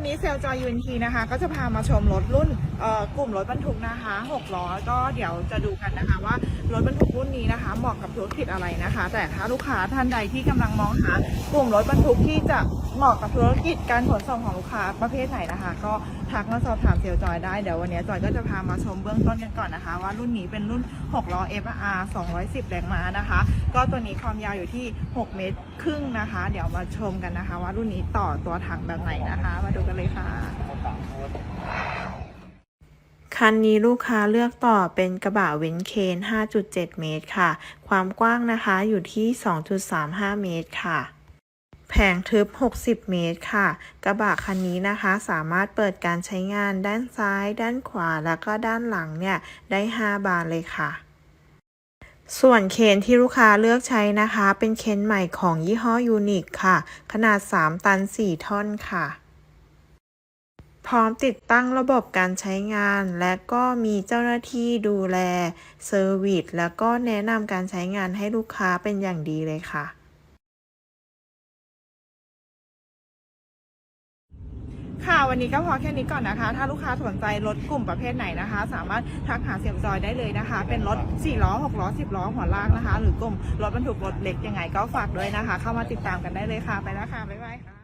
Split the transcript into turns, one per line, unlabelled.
วันนี้เซลจอยยูนทีนะคะ ก็จะพามาชมรถรุ่นเอ่อกลุ่มรถบรรทุกนะคะ6ล้อก็เดี๋ยวจะดูกันนะคะว่ารถบรรทุกรุ่นนี้นะคะ เหมาะกับธุรกิจอะไรนะคะ แต่ถ้าลูกค้าท่านใดที่กำลังมองหากลุ่มรถบรรทุกที่จะเหมาะกับธุรกิจการขนส่งของลูกค้าประเภทไหนนะคะ ก็ทักมาสอบถามเซลจอยได้ เดี๋ยววันนี้จอยก็จะพามาชมเบื้องต้นกันก่อนนะคะ ว่ารุ่นนี้เป็นรุ่น6ล้อ FR 210 แรงม้านะคะ ก็ตัวนี้ความยาวอยู่ที่ 6 เมตรครึ่งนะคะ เดี๋ยวมาชมกันนะคะ ว่ารุ่นนี้ต่อตัวถังแบบไหนนะคะ มาดูกันเลยค่ะ
คันนี้ลูกค้าเลือกต่อเป็นกระบะเว้นเคน 5.7 เมตรค่ะ ความกว้างนะคะอยู่ที่ 2.35 เมตรค่ะ ผงทึบ 60 เมตรค่ะ กระบะคันนี้นะคะ สามารถเปิดการใช้งานด้านซ้าย ด้านขวา แล้วก็ด้านหลังเนี่ย ได้ 5 บานเลยค่ะส่วนเคนที่ลูกค้าเลือกใช้นะคะ เป็นเคนใหม่ของยี่ห้อยูนิคค่ะ ขนาด 3 ตัน 4 ท่อนค่ะ พร้อมติดตั้งระบบการใช้งาน และก็มีเจ้าหน้าที่ดูแลเซอร์วิสแล้วก็แนะนำการใช้งานให้ลูกค้าเป็นอย่างดีเลยค่ะ
ค่ะวันนี้ก็พอแค่นี้ก่อนนะคะ ถ้าลูกค้าสนใจรถกลุ่มประเภทไหนนะคะ สามารถทักหาเสียมจอยได้เลยนะคะ เป็นรถ4ล้อ6ล้อ10ล้อหัวลากนะคะ หรือกลุ่มรถบรรทุกรถเล็กยังไงก็ฝากด้วยนะคะ เข้ามาติดตามกันได้เลยค่ะไปแล้วค่ะบ๊ายบายค่ะ